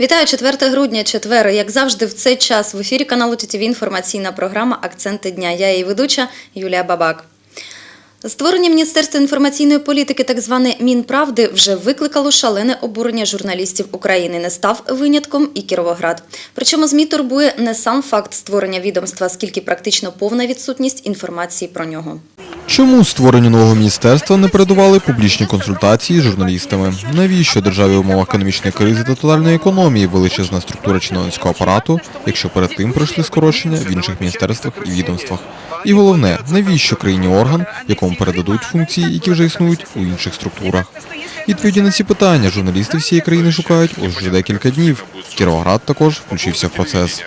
Вітаю 4 грудня, четвер. Як завжди, в цей час в ефірі каналу ТІТІВІ інформаційна програма Акценти дня. Я її ведуча Юлія Бабак. Створення Міністерства інформаційної політики, так зване Мінправди, вже викликало шалене обурення журналістів України. Не став винятком і Кіровоград. Причому ЗМІ турбує не сам факт створення відомства, скільки практично повна відсутність інформації про нього. Чому створенню нового міністерства не передували публічні консультації з журналістами? Навіщо державі в умовах економічної кризи та тотальної економії величезна структура чиновницького апарату, якщо перед тим пройшли скорочення в інших міністерствах і відомствах? І головне, навіщо країні орган, якому передадуть функції, які вже існують у інших структурах? Відповіді на ці питання журналісти всієї країни шукають уже декілька днів. Кіровоград також включився в процес.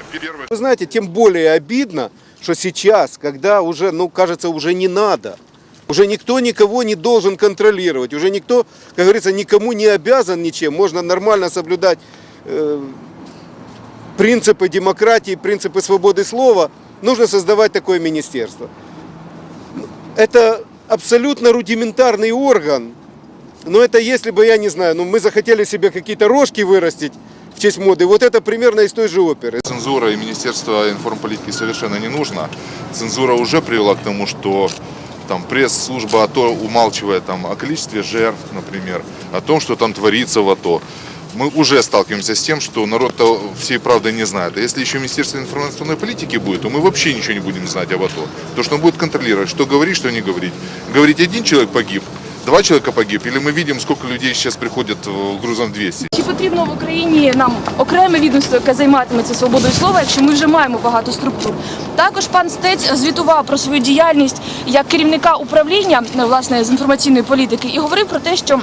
Вы знаете, тем более обидно, что сейчас, когда уже, ну, кажется, уже не надо, уже никто никого не должен контролировать, уже никто, как говорится, никому не обязан ничем, можно нормально соблюдать э, принципы демократии, принципы свободы слова, нужно создавать такое министерство. Это абсолютно рудиментарный орган, но это если бы, я не знаю, ну, мы захотели себе какие-то рожки вырастить в честь моды, вот это примерно из той же оперы. Цензура и Министерство информполитики совершенно не нужно. Цензура уже привела к тому, что там пресс-служба АТО умалчивает там, о количестве жертв, например, о том, что там творится в АТО. Мы уже сталкиваемся с тем, что народ-то всей правды не знает. А если еще Министерство информационной политики будет, то мы вообще ничего не будем знать об АТО. Потому что он будет контролировать, что говорить, что не говорить. Говорить, один человек погиб, два человека погиб, или мы видим, сколько людей сейчас приходят э, грузом 200. Чи потрібно в Україні нам окреме відомство, яке займатиметься свободою слова, якщо ми вже маємо багато структур? Також пан Стець звітував про свою діяльність як керівника управління власне з інформаційної політики і говорив про те, що.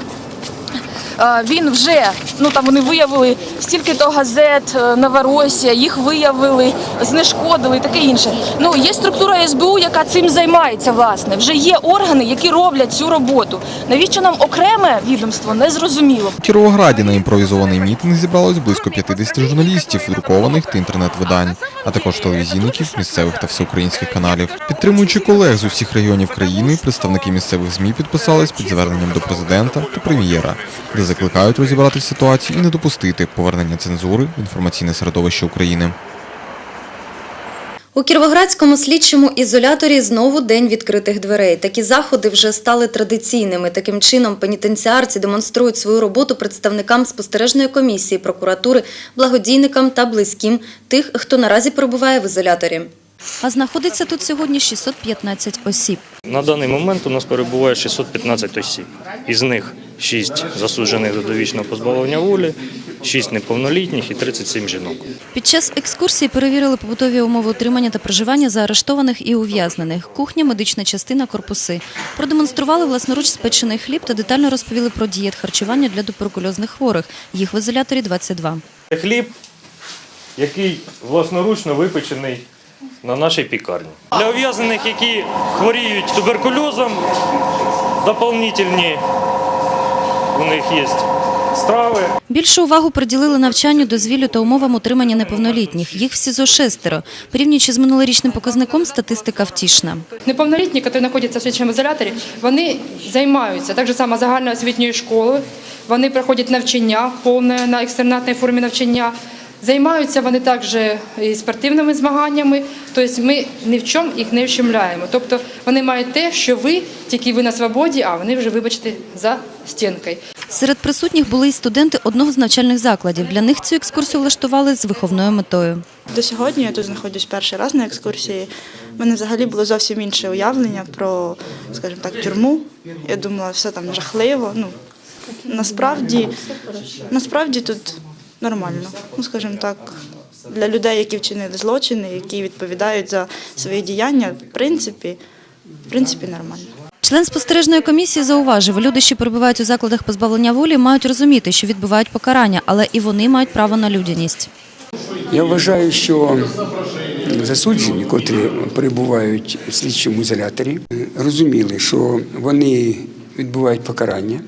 е, Він вже ну там вони виявили стільки то газет е, Новоросія, їх виявили, знешкодили таке інше. Ну є структура СБУ, яка цим займається. Власне, вже є органи, які роблять цю роботу. Навіщо нам окреме відомство? Не зрозуміло. В Кіровограді на імпровізований мітинг зібралось близько 50 журналістів, друкованих та інтернет-видань, а також телевізійників, місцевих та всеукраїнських каналів. Підтримуючи колег з усіх регіонів країни, представники місцевих ЗМІ підписались під зверненням до президента та прем'єра, де закликають розібратися в ситуації і не допустити повернення цензури в інформаційне середовище України. У Кіровоградському слідчому ізоляторі знову день відкритих дверей. Такі заходи вже стали традиційними. Таким чином, пенітенціарці демонструють свою роботу представникам спостережної комісії прокуратури, благодійникам та близьким тих, хто наразі перебуває в ізоляторі. А знаходиться тут сьогодні 615 осіб. На даний момент у нас перебуває 615 осіб. Із них 6 засуджених до довічного позбавлення волі, 6 неповнолітніх і 37 жінок. Під час екскурсії перевірили побутові умови утримання та проживання заарештованих і ув'язнених, кухня, медична частина, корпуси. Продемонстрували власноруч спечений хліб та детально розповіли про дієт харчування для туберкульозних хворих. Їх в ізоляторі 22. Це хліб, який власноручно випечений на нашій пікарні. Для ув'язнених, які хворіють туберкульозом, доповнительні у них є страви. Більшу увагу приділили навчанню, дозвіллю та умовам утримання неповнолітніх. Їх в СІЗО шестеро. Порівнюючи з минулорічним показником, статистика втішна. Неповнолітні, які знаходяться в слідчому ізоляторі, вони займаються так же само загальноосвітньою школою, вони проходять навчання повне на екстернатній формі навчання. Займаються вони також і спортивними змаганнями, тобто ми ні в чому їх не вщемляємо. Тобто вони мають те, що ви, тільки ви на свободі, а вони вже, вибачте, за стінкою. Серед присутніх були й студенти одного з навчальних закладів. Для них цю екскурсію влаштували з виховною метою. До сьогодні я тут знаходжусь перший раз на екскурсії. У мене взагалі було зовсім інше уявлення про, скажімо так, тюрму. Я думала, все там жахливо. Ну насправді, насправді тут нормально. Ну, скажімо так, для людей, які вчинили злочини, які відповідають за свої діяння, в принципі, в принципі, нормально. Член спостережної комісії зауважив, люди, що перебувають у закладах позбавлення волі, мають розуміти, що відбувають покарання, але і вони мають право на людяність. Я вважаю, що засуджені, котрі перебувають в слідчому ізоляторі, розуміли, що вони відбувають покарання,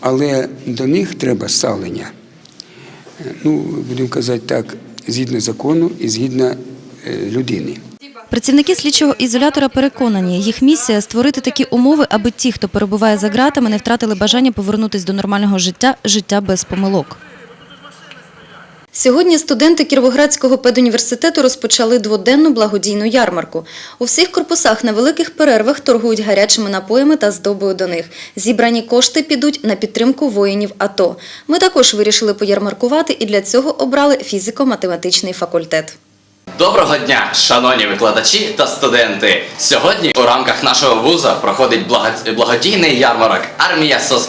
але до них треба ставлення. Ну, будемо казати так, згідно закону і згідно е, людини. Працівники слідчого ізолятора переконані, їх місія – створити такі умови, аби ті, хто перебуває за ґратами, не втратили бажання повернутися до нормального життя, життя без помилок. Сьогодні студенти Кіровоградського педуніверситету розпочали дводенну благодійну ярмарку. У всіх корпусах на великих перервах торгують гарячими напоями та здобою до них. Зібрані кошти підуть на підтримку воїнів АТО. Ми також вирішили поярмаркувати і для цього обрали фізико-математичний факультет. Доброго дня, шановні викладачі та студенти! Сьогодні у рамках нашого вуза проходить благодійний ярмарок Армія СОС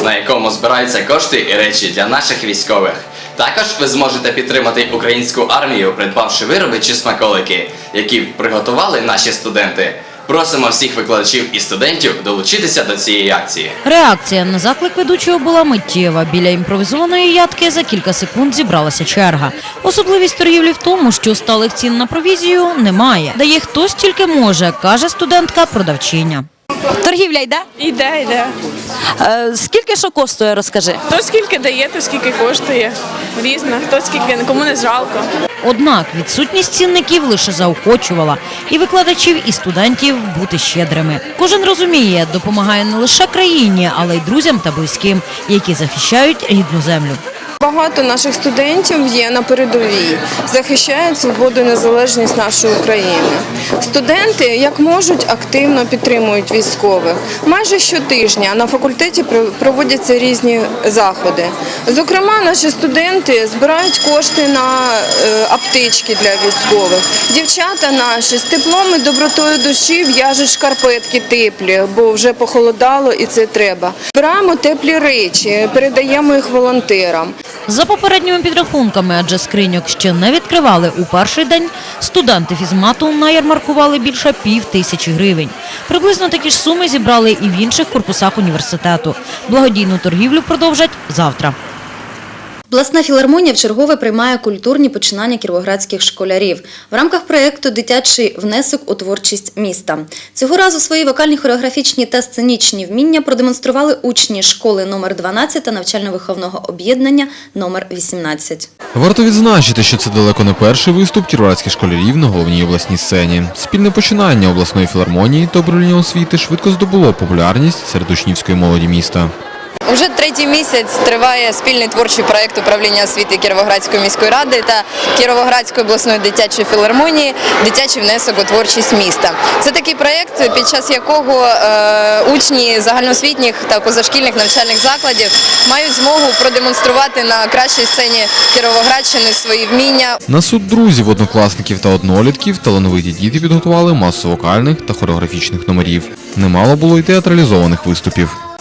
на якому збираються кошти і речі для наших військових. Також ви зможете підтримати українську армію, придбавши вироби чи смаколики, які приготували наші студенти. Просимо всіх викладачів і студентів долучитися до цієї акції. Реакція на заклик ведучого була миттєва. Біля імпровізованої ядки за кілька секунд зібралася черга. Особливість торгівлі в тому, що сталих цін на провізію немає. Дає хтось тільки може, каже студентка-продавчиня. Торгівля йде? Іде, йде. Е, скільки що коштує, розкажи. То скільки дає, то скільки коштує. Різно, хто скільки, кому не жалко. Однак відсутність цінників лише заохочувала і викладачів, і студентів бути щедрими. Кожен розуміє, допомагає не лише країні, але й друзям та близьким, які захищають рідну землю. Багато наших студентів є на передовій, захищають свободу і незалежність нашої України. Студенти, як можуть, активно підтримують військових. Майже щотижня на факультеті про- проводяться різні заходи. Зокрема, наші студенти збирають кошти на е, аптечки для військових. Дівчата наші з теплом і добротою душі в'яжуть шкарпетки теплі, бо вже похолодало і це треба. Збираємо теплі речі, передаємо їх волонтерам. За попередніми підрахунками, адже скриньок ще не відкривали у перший день, студенти фізмату наярмаркували більше пів тисячі гривень. Приблизно такі ж суми зібрали і в інших корпусах університету. Благодійну торгівлю продовжать завтра. Обласна філармонія вчергове приймає культурні починання кіровоградських школярів в рамках проєкту Дитячий внесок у творчість міста. Цього разу свої вокальні, хореографічні та сценічні вміння продемонстрували учні школи номер 12 та навчально-виховного об'єднання номер 18. Варто відзначити, що це далеко не перший виступ кіровоградських школярів на головній обласній сцені. Спільне починання обласної філармонії та управління освіти швидко здобуло популярність серед учнівської молоді міста. Уже третій місяць триває спільний творчий проект управління освіти Кіровоградської міської ради та Кіровоградської обласної дитячої філармонії Дитячий внесок у творчість міста. Це такий проект, під час якого е, учні загальноосвітніх та позашкільних навчальних закладів мають змогу продемонструвати на кращій сцені Кіровоградщини свої вміння, На суд друзів, однокласників та однолітків талановиті діти підготували масу вокальних та хореографічних номерів. Немало було й театралізованих виступів.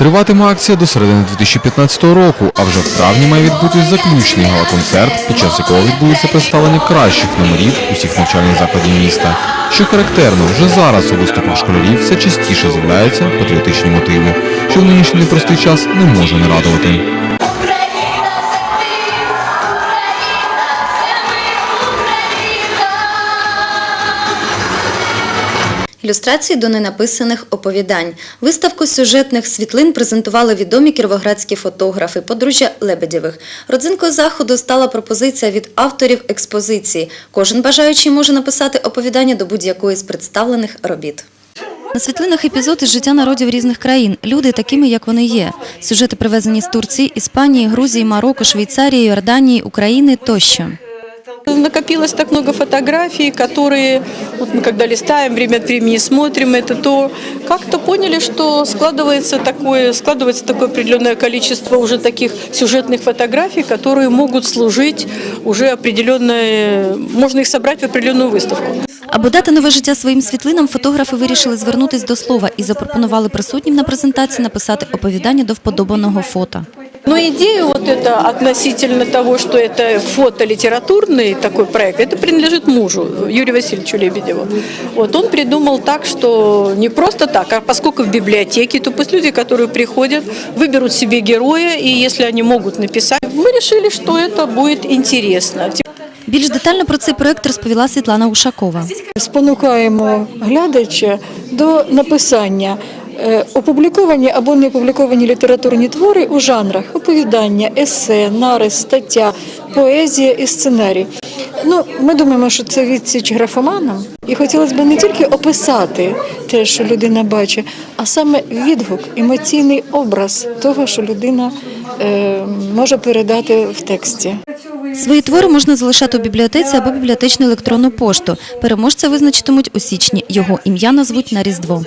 Триватиме акція до середини 2015 року, а вже в травні має відбутись заключний гала-концерт, під час якого відбудеться представлення кращих номерів усіх навчальних закладів міста. Що характерно, вже зараз у виступах школярів все частіше з'являються патріотичні мотиви, що в нинішній непростий час не може не радувати. Ілюстрації до ненаписаних оповідань. Виставку сюжетних світлин презентували відомі кіровоградські фотографи подружжя Лебедєвих. Родзинкою заходу стала пропозиція від авторів експозиції. Кожен бажаючий може написати оповідання до будь-якої з представлених робіт. На світлинах епізод із життя народів різних країн. Люди такими, як вони є. Сюжети привезені з Турції, Іспанії, Грузії, Марокко, Швейцарії, Йорданії, України тощо. Накопилось так много фотографий, которые, вот мы когда листаем, время от времени смотрим это, то как-то поняли, что складывается такое, складывается такое определенное количество уже таких сюжетных фотографий, которые могут служить уже определенное, можно их собрать в определенную выставку. Аби дати нове життя своїм світлинам, фотографи вирішили звернутись до слова і запропонували присутнім на презентації написати оповідання до вподобаного фото. Но идея вот это относительно того, что это фотолитературный такой проект, это принадлежит мужу, Юрию Васильевичу Лебедеву. Вот он придумал так, что не просто так, а поскольку в библиотеке, то пусть люди, которые приходят, выберут себе героя, и если они могут написать, мы решили, что это будет интересно. Більш детально про цей проект розповіла Світлана Ушакова. Спонукаємо глядача до написання е, опубліковані або не опубліковані літературні твори у жанрах оповідання, есе, нарис, стаття, поезія і сценарій. Ну, ми думаємо, що це відсіч графоманам, і хотілося б не тільки описати те, що людина бачить, а саме відгук, емоційний образ того, що людина е, може передати в тексті. Свої твори можна залишати у бібліотеці або бібліотечну електронну пошту. Переможця визначитимуть у січні. Його ім'я назвуть на Різдво.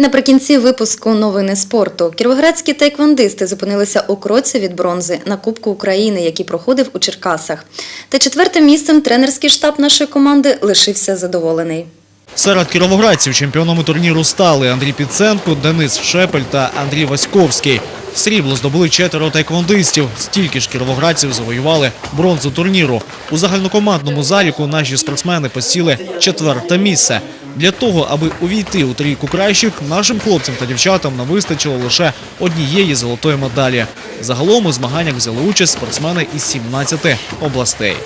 Наприкінці випуску новини спорту. Кіровоградські тайквандисти зупинилися у кроці від бронзи на Кубку України, який проходив у Черкасах. Та четвертим місцем тренерський штаб нашої команди лишився задоволений. Серед кіровоградців чемпіонами турніру стали Андрій Піценко, Денис Шепель та Андрій Васьковський. Срібло здобули четверо тайквондистів. Стільки ж кіровоградців завоювали бронзу турніру. У загальнокомандному заліку наші спортсмени посіли четверте місце. Для того, аби увійти у трійку кращих, нашим хлопцям та дівчатам не вистачило лише однієї золотої медалі. Загалом у змаганнях взяли участь спортсмени із 17 областей.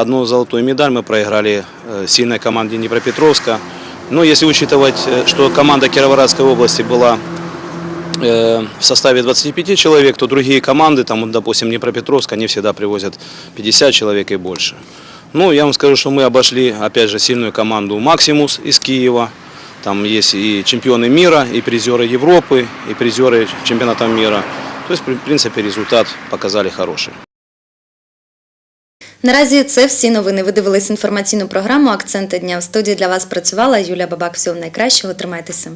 Одну золотую медаль мы проиграли э, сильной команде Днепропетровска. Но если учитывать, э, что команда Кировоградской области была э, в составе 25 человек, то другие команды, там, допустим, Днепропетровск, они всегда привозят 50 человек и больше. Ну, я вам скажу, что мы обошли, опять же, сильную команду «Максимус» из Киева. Там есть и чемпионы мира, и призеры Европы, и призеры чемпионата мира. То есть, в принципе, результат показали хороший. Наразі це всі новини. Ви дивились інформаційну програму Акценти дня. В студії для вас працювала Юлія Бабак. Всього найкращого. Тримайтеся.